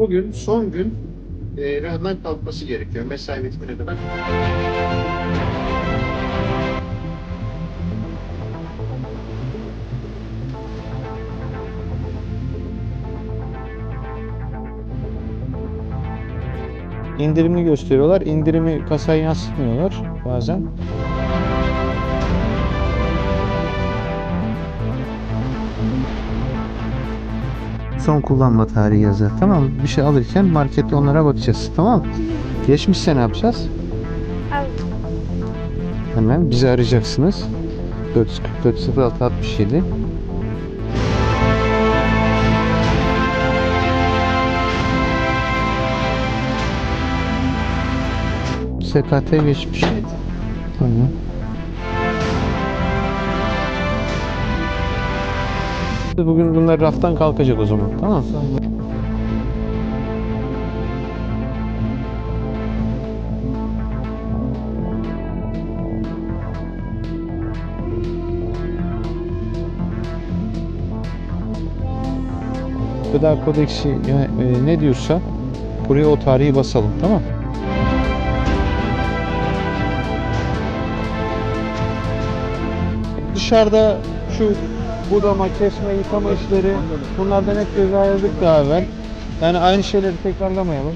Bugün son gün e, rehından kalkması gerekiyor mesai bitimine kadar. İndirimli gösteriyorlar. İndirimi kasaya yansıtmıyorlar bazen. Son kullanma tarihi yazar. Tamam mı? Bir şey alırken markette onlara bakacağız. Tamam mı? Geçmişse ne yapacağız? Hemen bizi arayacaksınız. 444 06 67 SKT geçmiş. Tamam. Bugün bunlar raftan kalkacak o zaman. Tamam. Gıda kodeksi ya, e, ne diyorsa buraya o tarihi basalım tamam Dışarıda şu budama, kesme, yıkama işleri bunlardan hep ceza yazdık daha evvel. Yani aynı şeyleri tekrarlamayalım.